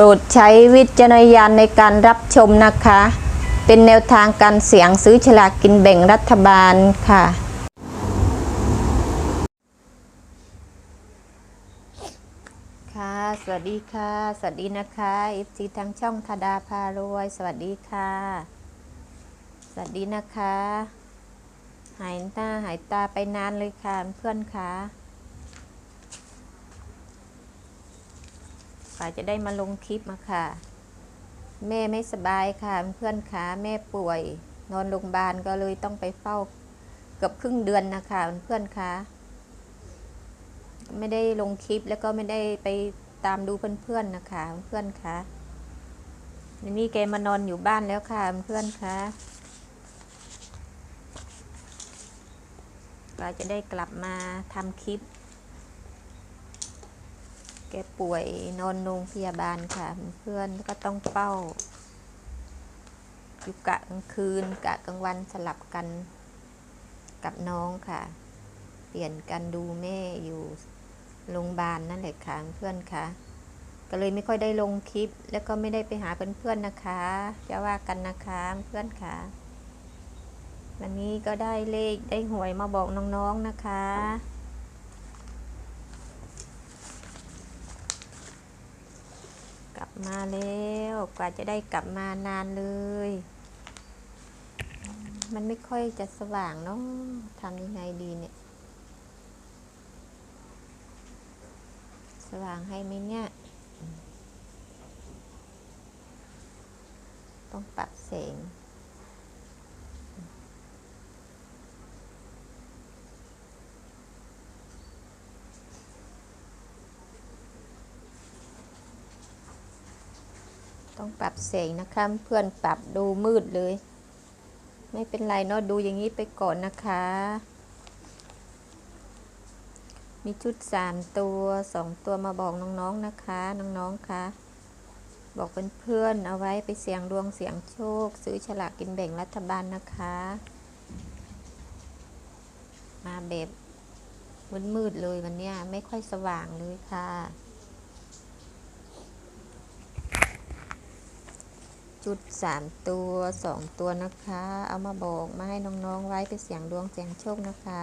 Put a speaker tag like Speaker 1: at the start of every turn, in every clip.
Speaker 1: รดใช้วิจารณญาณในการรับชมนะคะ เป็นแนวทางการเสี่ยงซื้อฉลากกินแบ่งรัฐบาลค่ะ ค่ะ สวัสดีค่ะ สวัสดีนะคะอิฟซีทางช่องธดาพารวย สวัสดีค่ะ สวัสดีนะคะ หายหน้าหายตาไปนานเลยค่ะเพื่อนค่ะ่าจะได้มาลงคลิปมาค่ะ แม่ไม่สบายค่ะ เพื่อนค่ะแม่ป่วย นอนโรงพยาบาลก็เลยต้องไปเฝ้าเกือบครึ่งเดือนนะคะเพื่อนคะไม่ได้ลงคลิปแล้วก็ไม่ได้ไปตามดูเพื่อนๆนะคะ เพื่อนคะนนี้แกมานอนอยู่บ้านแล้วค่ะ เพื่อนคะเราจะได้กลับมาทำคลิป แกป่วยนอนโรงพยาบาลค่ะ เพื่อนก็ต้องเฝ้าอยู่กะกลางคืนกะกลางวันสลับกันกับน้องค่ะ เปลี่ยนกันดูแม่อยู่โรงพยาบาลนั่นแหละค่ะเพื่อนค่ะ ก็เลยไม่ค่อยได้ลงคลิป แล้วก็ไม่ได้ไปหาเพื่อนๆนะคะจะว่ากันนะคะเพื่อนค่ะ วันนี้ก็ได้เลขได้หวยมาบอกน้องๆนะคะ ลับมาแล้วกว่าจะได้กลับมานานเลย มันไม่ค่อยจะสว่างเนาะทำยังไงดีเนี่ย สว่างให้ไหมเนี่ย ต้องปรับแสง ต้องปรับแสงนะคะเพื่อนปรับดูมืดเลย ไม่เป็นไรเนาะดูอย่างนี้ไปก่อนนะคะ มีชุดสามตัวสองตัวมาบอกน้องๆนะคะ น้องๆคะบอกเพื่อนๆเอาไว้ไปเสี่ยงดวงเสี่ยงโชค ซื้อฉลากกินแบ่งรัฐบาลนะคะ มาแบบมืดๆเลยวันนี้ไม่ค่อยสว่างเลยค่ะ จุดสามตัวสองตัวนะคะ เอามาบอกมาให้น้องๆไว้ไปเสี่ยงดวงเสี่ยงโชคนะคะ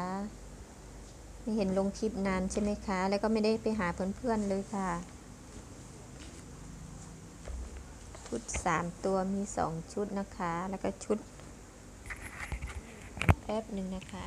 Speaker 1: ไม่เห็นลงคลิปนานใช่ไหมคะ แล้วก็ไม่ได้ไปหาเพื่อนๆเลยค่ะชุดสามตัวมีสองชุดนะคะ แล้วก็ชุดแป๊บหนึ่งนะคะ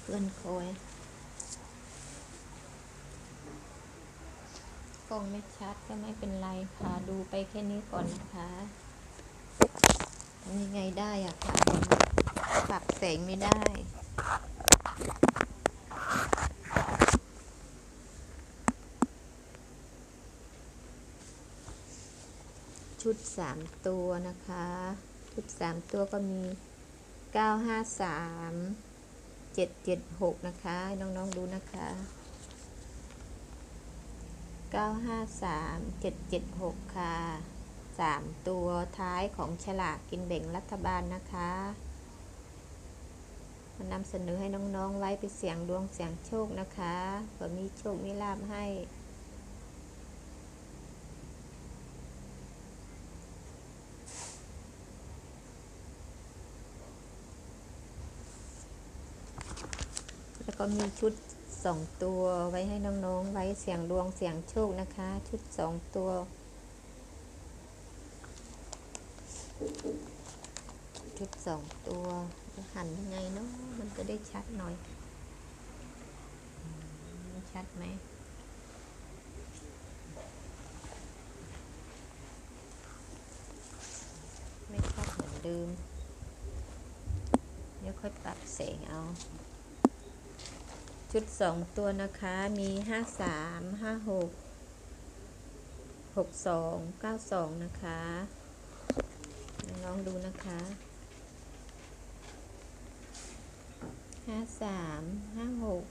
Speaker 1: เพื่อนคอยกล้องไม่ชัดก็ไม่เป็นไรค่ะดูไปแค่นี้ก่อนนะคะทำยังไงได้อะค่ะปรับแสงไม่ได้ชุดสามตัวนะคะ ชุดสามตัวก็มีเก้าห้าสาม เจ็ดเจ็ดหกนะคะน้องๆดูนะคะเก้าห้าสามเจ็ดเจ็ดหกค่ะสามตัวท้ายของฉลากกินแบ่งรัฐบาลนะคะมานำเสนอให้น้องๆไว้ไปเสี่ยงดวงเสี่ยงโชคนะคะเผื่อมีโชคมีลาบให้ ก็มีชุดสองตัวไว้ให้น้องๆ ไว้เสียงดวงเสียงโชคนะคะ ชุดสองตัว ชุดสองตัวหันยังไงเนาะมันจะได้ชัดหน่อย ชัดไหมไม่ชัดเหมือนเดิมเดี๋ยวค่อยปรับแสงเอา ชุดสองตัวนะคะมีห้าสามห้าหกหกสองเก้าสองนะคะลองดูนะคะห้าสามห้าหก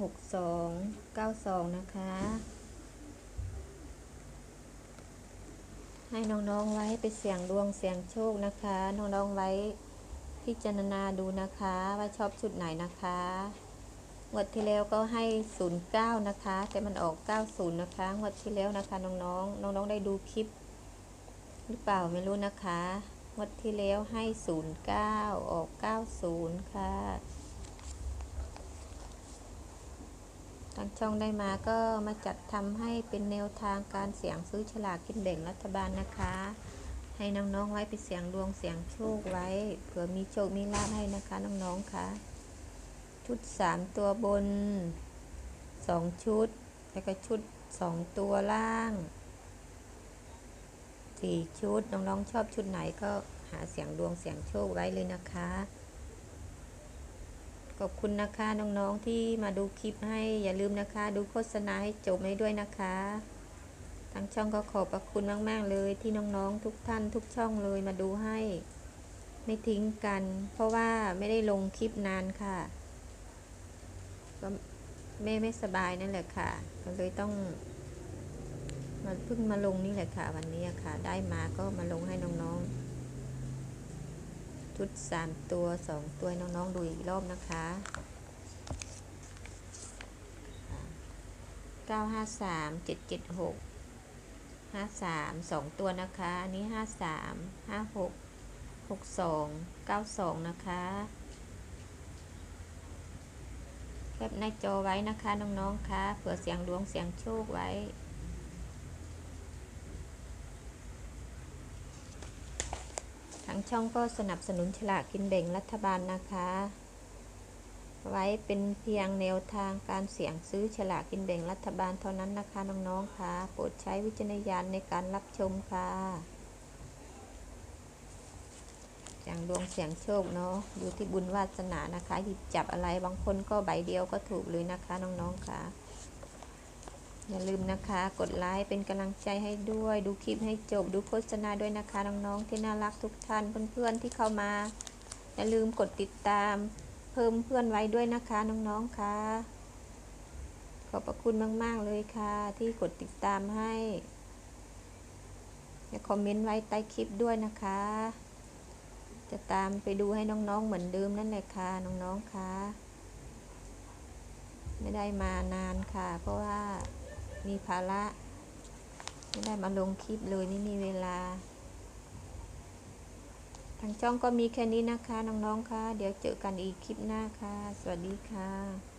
Speaker 1: หกสองเก้าสองนะคะ ให้น้องๆไว้ไปเสี่ยงดวงเสี่ยงโชคนะคะ น้องๆไว้ พิจารณาดูนะคะว่าชอบชุดไหนนะคะงวดที่แล้วก็ให้ 09 นะคะ แต่มันออก 90 นะคะงวดที่แล้วนะคะน้องๆน้องๆได้ดูคลิป หรือเปล่าไม่รู้นะคะงวดที่แล้วให้ 09 ออก 90 ค่ะทางช่องได้มาก็มาจัดทำให้เป็นแนวทางการเสี่ยงซื้อฉลากกินแบ่งรัฐบาลนะคะ ให้น้องๆไว้ไปเสียงดวงเสียงโชคไว้เผื่อมีโชคมีลาภให้นะคะน้องๆค่ะ ชุด3ตัวบน2ชุด แล้วก็ชุด2ตัวล่าง4ชุดน้องๆชอบชุดไหนก็หาเสียงดวงเสียงโชคไว้เลยนะคะขอบคุณนะคะน้องๆที่มาดูคลิปให้อย่าลืมนะคะ ดูโฆษณาให้จบให้ด้วยนะคะ ทางช่องก็ขอบพระคุณมาก ๆ เลยที่น้องๆทุกท่านทุกช่องเลยมาดูให้ ไม่ทิ้งกัน เพราะว่าไม่ได้ลงคลิปนานค่ะ ก็แม่ไม่สบายนั่นแหละค่ะ ก็เลยต้องมาเพิ่งมาลงนี่แหละค่ะ วันนี้ค่ะ ได้มาก็มาลงให้น้องๆชุด3ตัว2ตัวน้องๆดูอีกรอบนะคะ953 776 53 2ตัวนะคะ อันนี้53 56 62 92นะคะแคปหน้าจอไว้นะคะน้องๆคะเผื่อเสียงดวงเสียงโชคไว้ทางช่องก็สนับสนุนฉลากกินแบ่งรัฐบาลนะคะ ไว้เป็นเพียงแนวทางการเสี่ยงซื้อฉลากกินแบ่งรัฐบาลเท่านั้นนะคะน้องๆค่ะ โปรดใช้วิจารณญาณในการรับชมค่ะเสียงดวงเสี่ยงโชคเนาะอยู่ที่บุญวาสนานะคะหยิบจับอะไรบางคนก็ใบเดียวก็ถูกเลยนะคะน้องๆค่ะ อย่าลืมนะคะ กดไลค์เป็นกำลังใจให้ด้วย ดูคลิปให้จบดูโฆษณาด้วยนะคะน้องๆที่น่ารักทุกท่านเพื่อนๆที่เข้ามา อย่าลืมกดติดตาม เพิ่มเพื่อนไว้ด้วยนะคะน้องๆค่ะ ขอบพระคุณมาก ๆ เลยค่ะ ที่กดติดตามให้อย่าคอมเมนต์ไว้ใต้คลิปด้วยนะคะ จะตามไปดูให้น้องๆเหมือนเดิมนั่นแหละค่ะน้องๆค่ะ ไม่ได้มานานค่ะ เพราะว่ามีภาระ ไม่ได้มาลงคลิปเลยไม่มีเวลา ทางช่องก็มีแค่นี้นะคะ น้องๆค่ะ เดี๋ยวเจอกันอีกคลิปหน้าค่ะ สวัสดีค่ะ